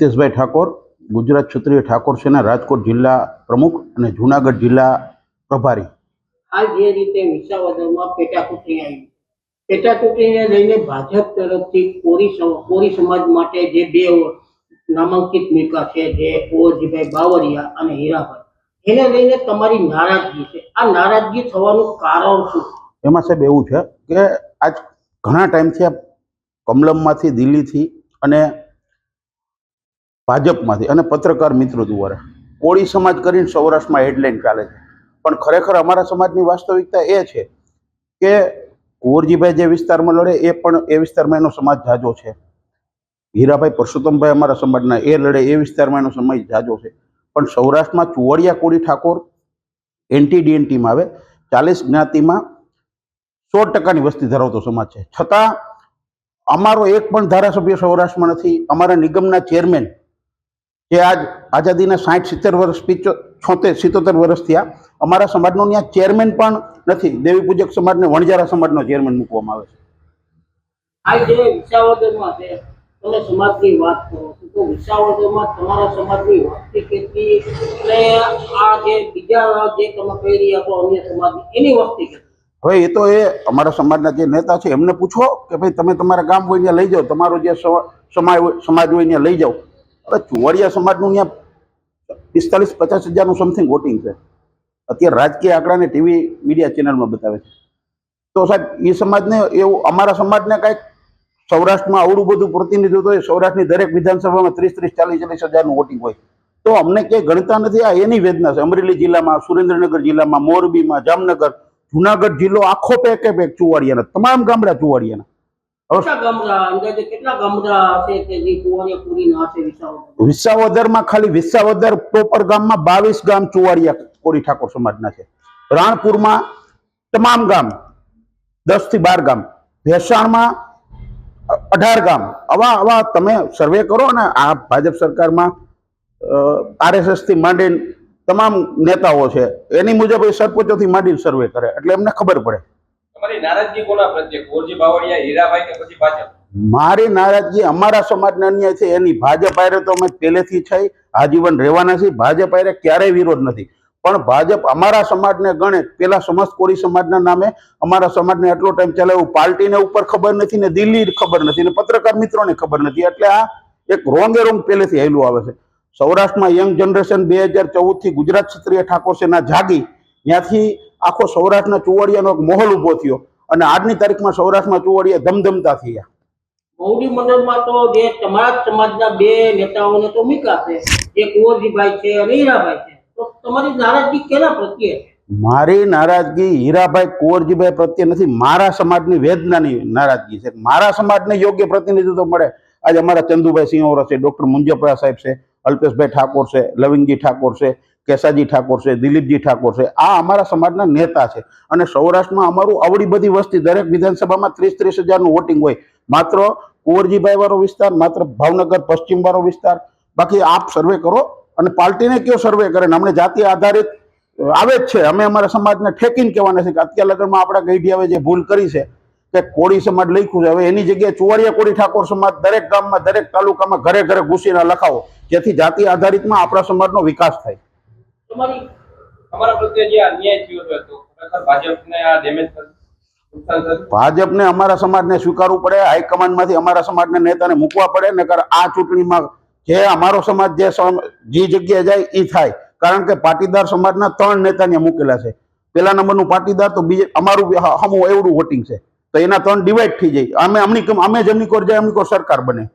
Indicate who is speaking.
Speaker 1: હિતેશભાઈ ઠાકોર ગુજરાત ક્ષત્રિય ઠાકોર સેના રાજકોટ જિલ્લા પ્રમુખ અને જુનાગઢ જિલ્લા પ્રભારી.
Speaker 2: આ જે રીતે વિસાવદરમાં પેટા ચૂંટણી આવી. પેટા ચૂંટણીને લઈને ભાજપ તરફથી કોરી કોરી સમાજ માટે જે બે નામાંકિત મૂક્યા છે જે ઓજીભાઈ બાવરિયા અને હીરાભાઈ એને લઈને તમારી નારાજગી છે. આ નારાજગી થવાનું કારણ શું?
Speaker 1: એમાં સાહેબ એવું છે કે આજ ઘણા ટાઈમથી આ કમલમમાંથી દિલ્હીથી અને ભાજપમાંથી અને પત્રકાર મિત્રો દ્વારા. કોળી સમાજ કરીને સૌરાષ્ટ્રમાં હેડલાઇન ચાલે છે. પણ ખરેખર અમારા સમાજની વાસ્તવિકતા એ છે કે કુંવરજીભાઈ જે વિસ્તારમાં લડે એ પણ એ વિસ્તારમાં એનો સમાજ જાજો છે. હીરાભાઈ પરસોત્તમભાઈ અમારા સમાજના એ લડે એ વિસ્તારમાં એનો સમાજ જાજો છે. પણ સૌરાષ્ટ્રમાં ચુવડિયા કોળી ઠાકોર એન્ટી ડીએનટીમાં આવે, ચાલીસ જ્ઞાતિમાં સો ટકાની વસ્તી ધરાવતો સમાજ છે. છતાં અમારો એક પણ ધારાસભ્ય સૌરાષ્ટ્રમાં નથી, અમારા નિગમના ચેરમેન જે આજ આઝાદીના સાઠ સિત્તેર વર્ષ છોતેર સિત્તોતેર વર્ષ થયા. અમારા સમાજનો ત્યાં ચેરમેન પણ નથી. દેવી પૂજક સમાજને વણજારા સમાજનો ચેરમેન મૂકવામાં આવે છે.
Speaker 2: આ જે વિસાવદરમાં છે તમે સમાજની વાત કરો તો વિસાવદરમાં તમારા સમાજની વસ્તી કેટલી અને આ જે બીજા જે તમે કહી રહ્યા છો અન્ય સમાજની એની વસ્તી કેટલી
Speaker 1: હવે એ તો એ અમારા સમાજના જે નેતા છે એમને પૂછો કે ભાઈ તમે તમારા ગામ હોય ત્યાં લઈ જાઓ તમારો જે સમાજ હોય- સમાજ હોય ત્યાં લઈ જાઓ. હવે ચુવાડિયા સમાજનું ત્યાં પિસ્તાલીસ, પચાસ હજારનું સમથિંગ વોટિંગ છે. અત્યારે રાજકીય આંકડાને ટીવી મીડિયા ચેનલમાં બતાવે છે. તો સાહેબ એ સમાજને એવું, અમારા સમાજને કાંઈક સૌરાષ્ટ્રમાં આવડું બધું પ્રતિનિધિત્વ હોય, સૌરાષ્ટ્રની દરેક વિધાનસભામાં ત્રીસ ત્રીસ, ચાલીસ ચાલીસ હજારનું વોટિંગ હોય. તો અમને ક્યાંય ગણતા નથી, આ એની વેદના છે. અમરેલી જિલ્લામાં, સુરેન્દ્રનગર જિલ્લામાં, મોરબીમાં, જામનગર, જુનાગઢ જિલ્લો આખો પેકે પેક ચુવાડિયાના, તમામ ગામડા ચુવાડિયાના. વિસાવદરમાં ખાલી વિસાવદર પ્રોપર ગામમાં બાવીસ ગામ ચુવાડિયા કોળી ઠાકોર સમાજના છે. રાણપુરમાં તમામ ગામ દસથી બાર ગામ ભેસાણમાં અઢાર ગામ. આવા આવા તમે સર્વે કરો ને આ ભાજપ સરકારમાં આરએસએસથી માંડીને તમામ નેતાઓ છે એની મુજબ એ સરપંચોથી માંડીને સર્વે કરે એટલે એમને ખબર પડે. મારી નારાજગી અમારા સમાજના અન્યાય છે, એની ભાજપ આરે તો અમે પહેલેથી છે, આજીવન રહેવાના છીએ, ભાજપ આરે ક્યારેય વિરોધ નથી. પણ ભાજપ અમારા સમાજને ગણે, પેલા સમસ્ત કોળી સમાજના નામે અમારા સમાજને એટલો ટાઈમ ચલાવ્યું પાર્ટીને ઉપર ખબર નથી ને દિલ્હી ખબર નથી ને પત્રકાર મિત્રોને ખબર નથી. એટલે આ એક રોંગે રોંગ પહેલેથી હેલું આવે છે. સૌરાષ્ટ્રમાં યંગ જનરેશન બે હજાર ચૌદથી ગુજરાત ક્ષત્રિય ઠાકોર સેના જાગી, ત્યાંથી આખો સૌરાષ્ટ્રના ચુવાડિયાનો એક માહોલ ઊભો થયો. અને આજની તારીખમાં સૌરાષ્ટ્રમાં ચુવાડિયા ધમધમતા થયા.
Speaker 2: મોવડી મંડળમાં તો જે તમારા સમાજના બે નેતાઓને તો મૂક્યા છે. જે કુંવરજીભાઈ છે અને હીરાભાઈ છે. તો તમારી નારાજગી કેના પ્રત્યે
Speaker 1: મારી નારાજગી હીરાભાઈ કુંવરજીભાઈ પ્રત્યે નથી મારા સમાજની વેદનાની નારાજગી છે. મારા સમાજને યોગ્ય પ્રતિનિધિત્વ મળે. આજે અમારા ચંદુભાઈ સિંહોરા છે ડોક્ટર મુંજપરા સાહેબ છે અલ્પેશભાઈ ઠાકોર છે લવિંગજી ઠાકોર છે કેસાજી ઠાકોર છે, દિલીપજી ઠાકોર છે, આ અમારા સમાજના નેતા છે. અને સૌરાષ્ટ્રમાં અમારું આવડી બધી વસ્તી, દરેક વિધાનસભામાં ત્રીસ ત્રીસ હજારનું વોટિંગ હોય. માત્ર કુંવરજીભાઈ વાળો વિસ્તાર, માત્ર ભાવનગર પશ્ચિમ વાળો વિસ્તાર. બાકી આપ સર્વે કરો અને પાર્ટીને કયો સર્વે કરે? ને અમને જાતિ આધારિત આવે જ છે. અમે અમારા સમાજને ઠેકીને કહેવાના છે કે અત્યાર લગ્નમાં આપણા ગઈઢિયાવે જે ભૂલ કરી છે, કે કોળી સમાજ લખ્યું છે. હવે એની જગ્યાએ ચુવાડિયા કોળી ઠાકોર સમાજ દરેક ગામમાં, દરેક તાલુકામાં ઘરે ઘરે ઘૂસીને લખાવો, જેથી જાતિ આધારિતમાં આપણા સમાજનો વિકાસ થાય.
Speaker 2: તમારી
Speaker 3: તમારા પ્રત્યે જે અન્યાય થયો હતો ખરેખર ભાજપને આ ડેમેજ
Speaker 1: ભાજપને અમારા સમાજને સ્વીકારવું પડે, હાઈકમાન્ડમાંથી અમારા સમાજના નેતાને મૂકવા પડે, નકર આ ચૂંટણીમાં જે અમારો સમાજ જે જે જગ્યાએ જાય એ થાય. કારણ કે પાટીદાર સમાજના ત્રણ નેતા ત્યાં મૂકેલા છે. પેલા નંબરનું પાટીદાર તો બીજે, અમારું હમું એવડું વોટિંગ છે. તો એના ત્રણ ડિવાઈડ થઈ જાય. અમે, અમની અમે જમની કોર જાય અમની કોર સરકાર બને.